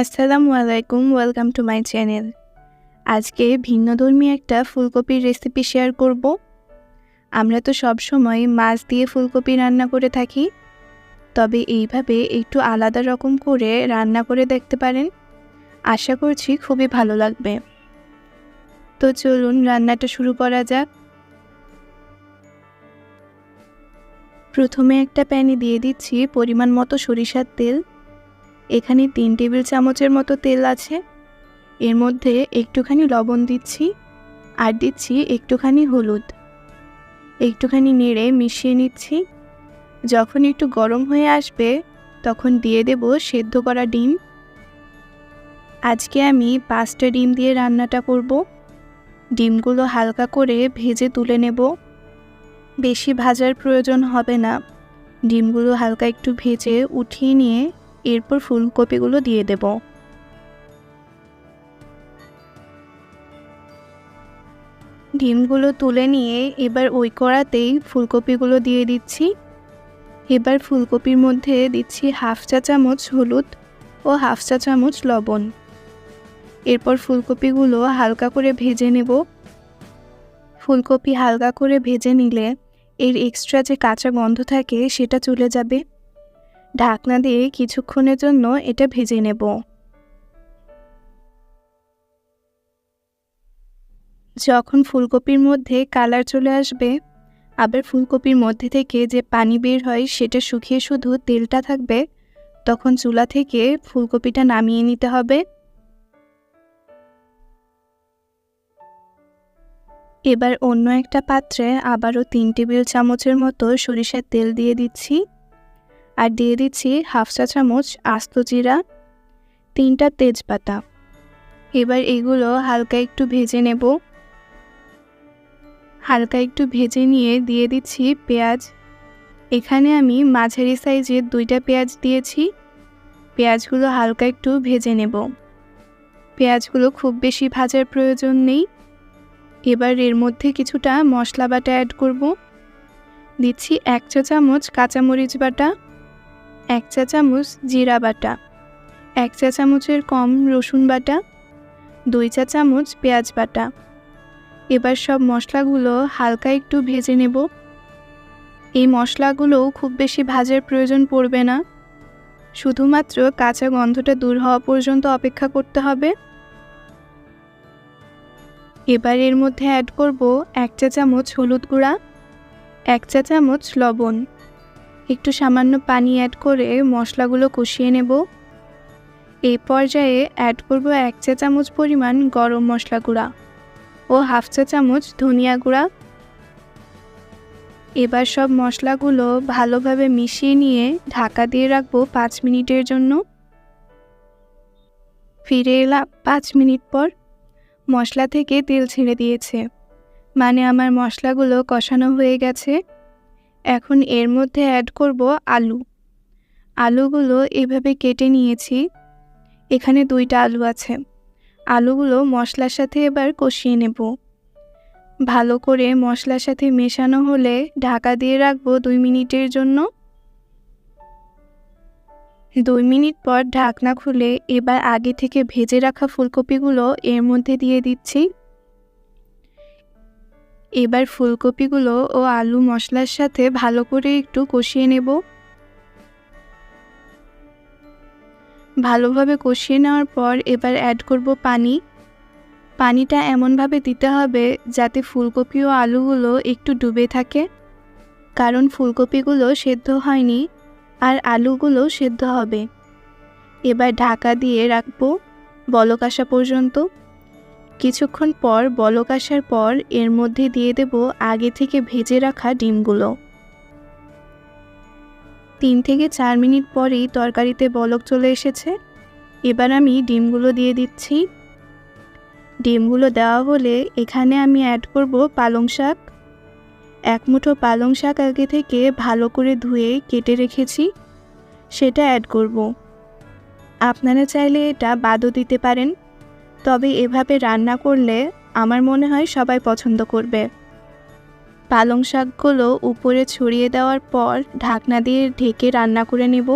আসসালামু আলাইকুম welcome to my channel আজকে ভিন্নধর্মী একটা ফুলকপির রেসিপি শেয়ার করব। আমরা তো সব সময় মাছ দিয়ে ফুলকপি রান্না করে থাকি। তবে এইভাবে একটু আলাদা রকম করে রান্না করে দেখতে পারেন। আশা করছি খুবই ভালো লাগবে। তো চলুন রান্নাটা শুরু করা যাক। প্রথমে একটা প্যানে দিয়ে দিচ্ছি পরিমাণ মতো সরিষার তেল। এখানে তিন টেবিল চামচের মতো তেল আছে। এর মধ্যে একটুখানি লবণ দিচ্ছি আর দিচ্ছি একটুখানি হলুদ। একটুখানি নেড়ে মিশিয়ে নিচ্ছি। যখন একটু গরম হয়ে আসবে, তখন দিয়ে দেব সেদ্ধ করা ডিম। আজকে আমি পাঁচটা ডিম দিয়ে রান্নাটা করব। ডিমগুলো হালকা করে ভেজে তুলে নেব। বেশি ভাজার প্রয়োজন হবে না। ডিমগুলো হালকা একটু ভেজে উঠিয়ে নিয়ে এরপর ফুলকপিগুলো দিয়ে দেব। ডিমগুলো তুলে নিয়ে এবার ওই কড়াতেই ফুলকপিগুলো দিয়ে দিচ্ছি। এবার ফুলকপির মধ্যে দিচ্ছি হাফ চা চামচ হলুদ ও হাফ চা চামচ লবণ। এরপর ফুলকপিগুলো হালকা করে ভেজে নেব। ফুলকপি হালকা করে ভেজে নিলে এর এক্সট্রা যে কাঁচা গন্ধ থাকে সেটা চলে যাবে। ঢাকনা দিয়ে কিছুক্ষণের জন্য এটা ভেজে নেব। যখন ফুলকপির মধ্যে কালার চলে আসবে, আবার ফুলকপির মধ্যে থেকে যে পানি বের হয় সেটা শুকিয়ে শুধু তেলটা থাকবে, তখন চুলা থেকে ফুলকপিটা নামিয়ে নিতে হবে। এবার অন্য একটা পাত্রে আবারও তিন টেবিল চামচের মতো সরিষার তেল দিয়ে দিচ্ছি। আর দিয়ে দিচ্ছি হাফ চা চামচ আস্ত জিরা, তিনটা তেজপাতা। এবার এগুলো হালকা একটু ভেজে নেব। হালকা একটু ভেজে নিয়ে দিয়ে দিচ্ছি পেঁয়াজ। এখানে আমি মাঝারি সাইজের দুইটা পেঁয়াজ দিয়েছি। পেঁয়াজগুলো হালকা একটু ভেজে নেব। পেঁয়াজগুলো খুব বেশি ভাজার প্রয়োজন নেই। এবার এর মধ্যে কিছুটা মশলা বাটা অ্যাড করব। দিচ্ছি এক চা চামচ কাঁচামরিচ বাটা। এক চা চামচ জিরা বাটা, এক চা চামচের কম রসুন বাটা, দুই চা চামচ পেঁয়াজ বাটা। এবার সব মশলাগুলো হালকা একটু ভেজে নেব। এই মশলাগুলো খুব বেশি ভাজার প্রয়োজন পড়বে না। শুধুমাত্র কাঁচা গন্ধটা দূর হওয়া পর্যন্ত অপেক্ষা করতে হবে। এবার এর মধ্যে অ্যাড করব এক চা চামচ হলুদ গুঁড়া, এক চা চামচ লবণ। একটু সামান্য পানি অ্যাড করে মশলাগুলো কষিয়ে নেব। এই পর্যায়ে অ্যাড করব এক চা চামচ পরিমাণ গরম মশলা গুঁড়া ও হাফ চা চামচ ধনিয়া গুঁড়া। এবার সব মশলাগুলো ভালোভাবে মিশিয়ে নিয়ে ঢাকা দিয়ে রাখব পাঁচ মিনিটের জন্য। ফিরে এলাম পাঁচ মিনিট পর। মশলা থেকে তেল ছেড়ে দিয়েছে। মানে আমার মশলাগুলো কষানো হয়ে গেছে। এখন এর মধ্যে অ্যাড করব আলু। আলুগুলো এভাবে কেটে নিয়েছি। এখানে দুইটা আলু আছে। আলুগুলো মশলার সাথে এবার কষিয়ে নেব। ভালো করে মশলার সাথে মেশানো হলে ঢাকা দিয়ে রাখব দুই মিনিটের জন্য। দুই মিনিট পর ঢাকনা খুলে এবার আগে থেকে ভেজে রাখা ফুলকপিগুলো এর মধ্যে দিয়ে দিচ্ছি। এবার ফুলকপিগুলো ও আলু মশলার সাথে ভালো করে একটু কষিয়ে নেব। ভালোভাবে কষিয়ে নেওয়ার পর এবার অ্যাড করব পানি। পানিটা এমনভাবে দিতে হবে যাতে ফুলকপি ও আলুগুলো একটু ডুবে থাকে। কারণ ফুলকপিগুলো সেদ্ধ হয়নি আর আলুগুলো সেদ্ধ হবে। এবার ঢাকা দিয়ে রাখব বলক আসা পর্যন্ত। কিছুক্ষণ পর বলক আসার পর এর মধ্যে দিয়ে দেব আগে থেকে ভেজে রাখা ডিমগুলো। তিন থেকে চার মিনিট পরেই তরকারিতে বলক চলে এসেছে। এবার আমি ডিমগুলো দিয়ে দিচ্ছি। ডিমগুলো দেওয়া হলে এখানে আমি অ্যাড করব পালং শাক। এক মুঠো পালং শাক আগে থেকে ভালো করে ধুয়ে কেটে রেখেছি। সেটা অ্যাড করব। আপনারা চাইলে এটা বাদও দিতে পারেন। তবে এভাবে রান্না করলে আমার মনে হয় সবাই পছন্দ করবে। পালং শাকগুলো উপরে ছড়িয়ে দেওয়ার পর ঢাকনা দিয়ে ঢেকে রান্না করে নেব।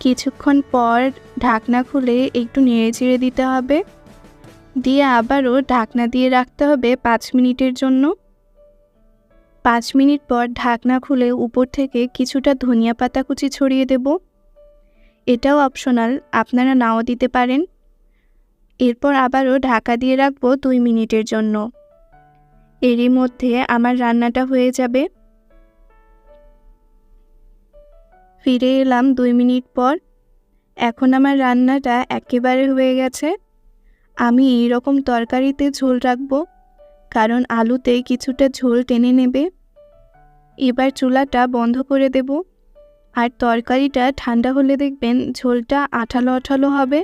কিছুক্ষণ পর ঢাকনা খুলে একটু নেড়ে চেড়ে দিতে হবে। দিয়ে আবারও ঢাকনা দিয়ে রাখতে হবে পাঁচ মিনিটের জন্য। পাঁচ মিনিট পর ঢাকনা খুলে উপর থেকে কিছুটা ধনিয়া পাতা কুচি ছড়িয়ে দেব। এটাও অপশনাল আপনারা নাও দিতে পারেন। এরপর আবারও ঢাকা দিয়ে রাখব দুই মিনিটের জন্য। এরই মধ্যে আমার রান্নাটা হয়ে যাবে। ফিরে এলাম দুই মিনিট পর। এখন আমার রান্নাটা একেবারে হয়ে গেছে। আমি এই রকম তরকারিতে ঝোল রাখব, কারণ আলুতে কিছুটা ঝোল টেনে নেবে। এবার চুলাটা বন্ধ করে দেব। আর তরকারিটা ঠান্ডা হলে দেখবেন ঝোলটা আঠালো আঠালো হবে,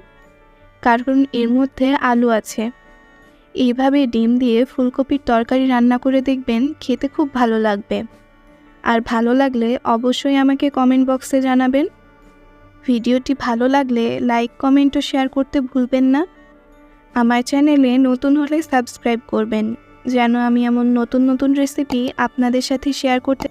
কারণ এর মধ্যে আলু আছে। এইভাবে ডিম দিয়ে ফুলকপির তরকারি রান্না করে দেখবেন খেতে খুব ভালো লাগবে। আর ভালো লাগলে অবশ্যই আমাকে কমেন্ট বক্সে জানাবেন। ভিডিওটি ভালো লাগলে লাইক, কমেন্ট ও শেয়ার করতে ভুলবেন না। আমার চ্যানেলে নতুন হলে সাবস্ক্রাইব করবেন, যেন আমি এমন নতুন নতুন রেসিপি আপনাদের সাথে শেয়ার করতে